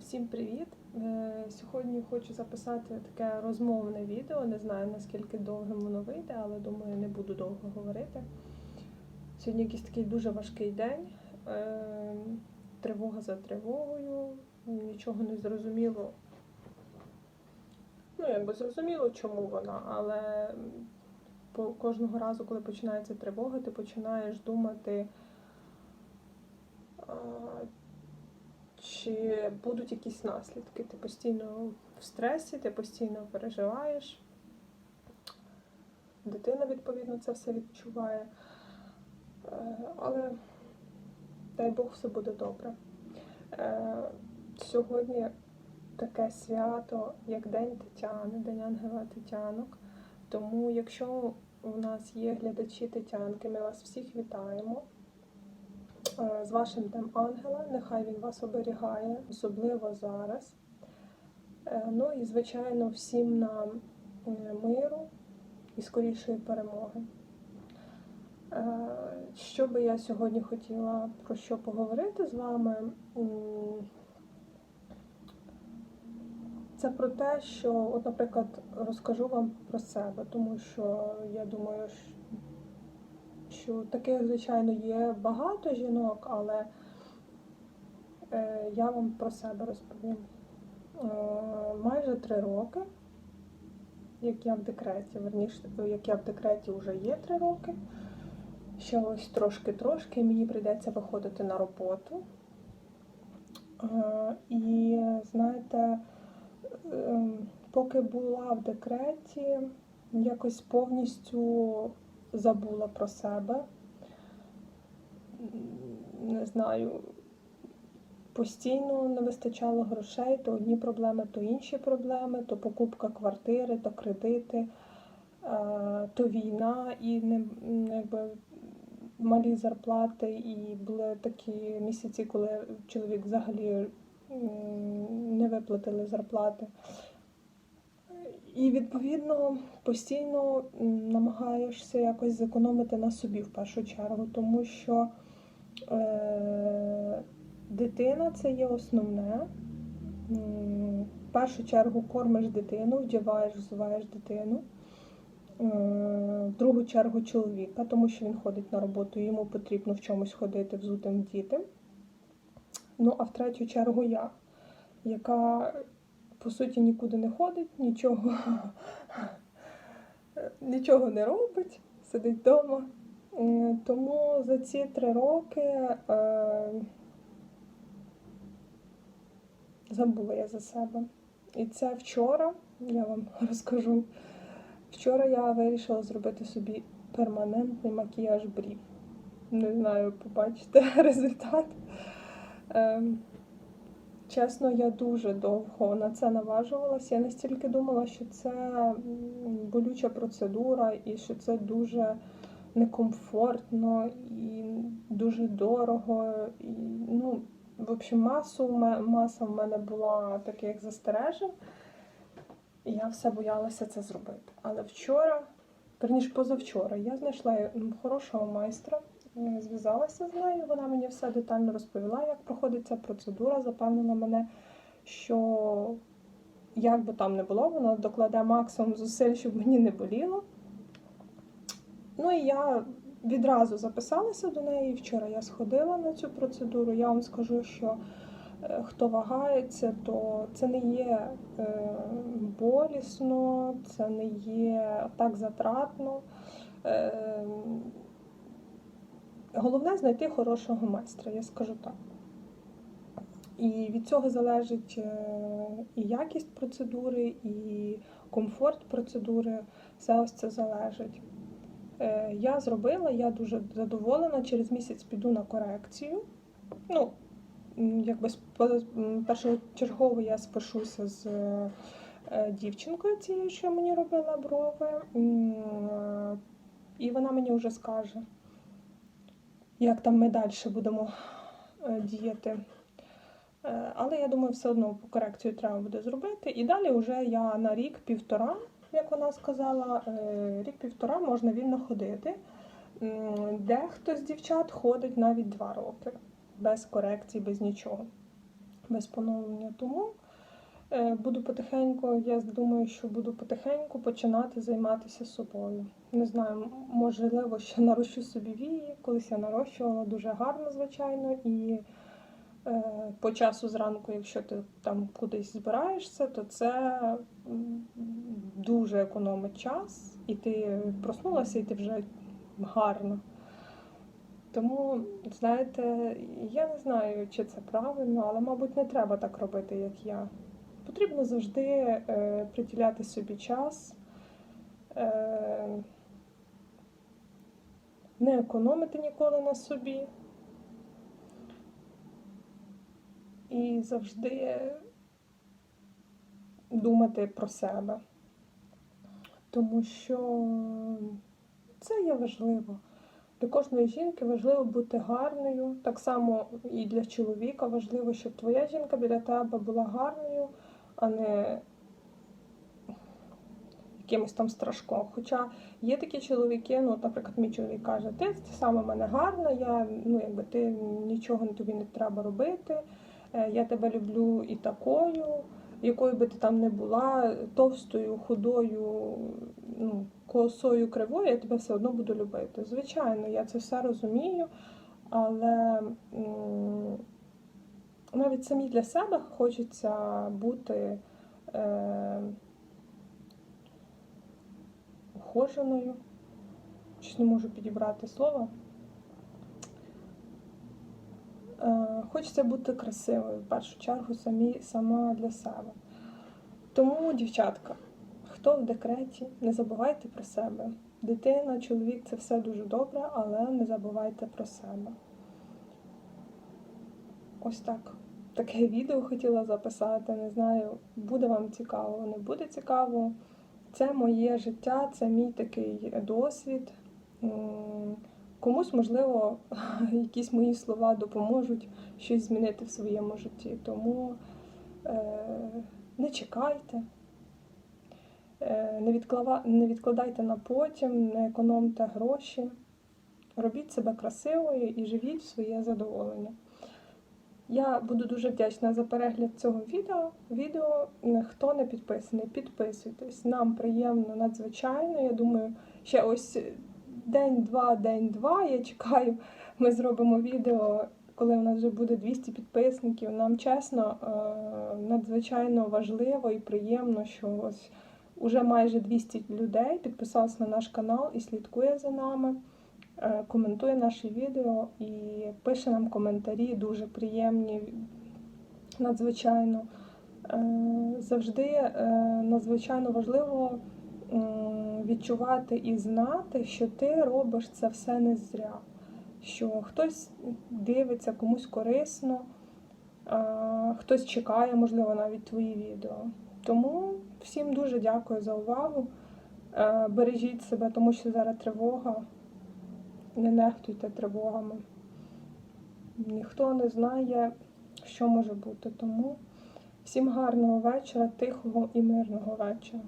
Всім привіт! Е, Сьогодні хочу записати таке розмовне відео. Не знаю наскільки довгим воно вийде, але думаю, не буду довго говорити. Сьогодні якийсь такий дуже важкий день. Е, Тривога за тривогою, нічого не зрозуміло. Ну, якби зрозуміло, чому вона, але кожного разу, коли починається тривога, ти починаєш думати. а, чи будуть якісь наслідки. Ти постійно в стресі, ти постійно переживаєш. Дитина, відповідно, це все відчуває. Е, Але дай Бог, все буде добре. Е, Сьогодні таке свято, як День Тетяни, День Ангела Тетянок. Тому, якщо у нас є глядачі Тетянки, ми вас всіх вітаємо з вашим Днем Ангела. Нехай він вас оберігає, особливо зараз. Е, Ну і, звичайно, всім нам е, миру і скорішої перемоги. Е, Що би я сьогодні хотіла про що поговорити з вами? Це про те, що, от, наприклад, розкажу вам про себе, тому що я думаю, що що таких, звичайно, є багато жінок, але е, я вам про себе розповім. Е, майже три роки, як я в декреті, верніше, як я в декреті вже є три роки. Ще ось трошки-трошки мені прийдеться виходити на роботу. Е, і знаєте, е, поки була в декреті, якось повністю забула про себе. Не знаю, постійно не вистачало грошей, то одні проблеми, то інші проблеми, то покупка квартири, то кредити, е, то війна і не якби. Малі зарплати, і були такі місяці, коли чоловік взагалі не виплатили зарплати. І відповідно постійно намагаєшся якось зекономити на собі в першу чергу, тому що е, дитина це є основне. В першу чергу кормиш дитину, вдіваєш, взуваєш дитину. Е, В другу чергу чоловіка, тому що він ходить на роботу, йому потрібно в чомусь ходити, взутим діти. Ну, а в третю чергу я, яка по суті нікуди не ходить, нічого, нічого не робить, сидить вдома. Тому за ці три роки е, забула я за себе. І це вчора, я вам розкажу. Вчора я вирішила зробити собі перманентний макіяж брів. Не знаю, побачите результат. Чесно, я дуже довго на це наважувалася. Я настільки думала, що це болюча процедура і що це дуже некомфортно і дуже дорого. І, ну, в общем, масу, маса в мене була таких застережень. І я все боялася це зробити. Але вчора, верніше позавчора, я знайшла хорошого майстра, зв'язалася з нею. Вона мені все детально розповіла, як проходить ця процедура, запевнила мене, що як би там не було, вона докладе максимум зусиль, щоб мені не боліло. Ну і я відразу записалася до неї. Вчора я сходила на цю процедуру. Я вам скажу, що е, хто вагається, то це не є е, болісно, це не є так затратно. Головне знайти хорошого майстра, я скажу так. І від цього залежить е, і якість процедури, і комфорт процедури. Все ось це залежить. Е, Я зробила, я дуже задоволена. Через місяць піду на корекцію. Ну, якби першочергово я спишуся з е, дівчинкою цією, що мені робила брови. І вона мені вже скаже, як там ми далі будемо е, діяти. Е, Але я думаю, все одно корекцію треба буде зробити. І далі вже я на рік-півтора, як вона сказала, е, рік-півтора можна вільно ходити. Дехто з дівчат ходить навіть два роки без корекцій, без нічого. без поновлення. Тому буду потихеньку, я думаю, що буду потихеньку починати займатися собою. Не знаю, можливо, ще нарощу собі вії. Колись я нарощувала дуже гарно, звичайно, і е, по часу зранку, якщо ти там кудись збираєшся, то це дуже економить час, і ти проснулася, і ти вже гарно. Тому, знаєте, я не знаю, чи це правильно, але, мабуть, не треба так робити, як я. Потрібно завжди е, приділяти собі час, е, не економити ніколи на собі. І завжди думати про себе. Тому що це є важливо. Для кожної жінки важливо бути гарною. Так само і для чоловіка важливо, щоб твоя жінка біля тебе була гарною, а не якимось там страшком. Хоча є такі чоловіки, ну, наприклад, мій чоловік каже, ти саме в мене гарна, я, ну, якби ти нічого тобі не треба робити, е, я тебе люблю і такою, якою би ти там не була, товстою, худою, ну, косою кривою, я тебе все одно буду любити. Звичайно, я це все розумію, але навіть самі для себе хочеться бути е, ухоженою. Щось не можу підібрати слово. Е, Хочеться бути красивою в першу чергу самі, сама для себе. Тому, дівчатка, хто в декреті, не забувайте про себе. Дитина, чоловік це все дуже добре, але не забувайте про себе. Ось так. Таке відео хотіла записати. Не знаю, буде вам цікаво, не буде цікаво. Це моє життя, це мій такий досвід. Комусь, можливо, якісь мої слова допоможуть щось змінити в своєму житті. Тому е, не чекайте, е, не, відкладайте на потім, не економте гроші. Робіть себе красивою і живіть в своє задоволення. Я буду дуже вдячна за перегляд цього відео. Відео, хто не підписаний, підписуйтесь. Нам приємно, надзвичайно. Я думаю, ще ось день-два, день-два. Я чекаю, ми зробимо відео, коли у нас вже буде 200 підписників. Нам чесно, е, надзвичайно важливо і приємно, що ось уже майже 200 людей підписалися на наш канал і слідкує за нами коментує наші відео і пише нам коментарі дуже приємні, надзвичайно. Е, Завжди е, надзвичайно важливо відчувати і знати, що ти робиш це все не зря, що хтось дивиться комусь корисно, е, хтось чекає, можливо, навіть твої відео. Тому всім дуже дякую за увагу. Е, Бережіть себе, тому що зараз тривога не нехтуйте тривогами. Ніхто не знає, що може бути. Тому всім гарного вечора, тихого і мирного вечора.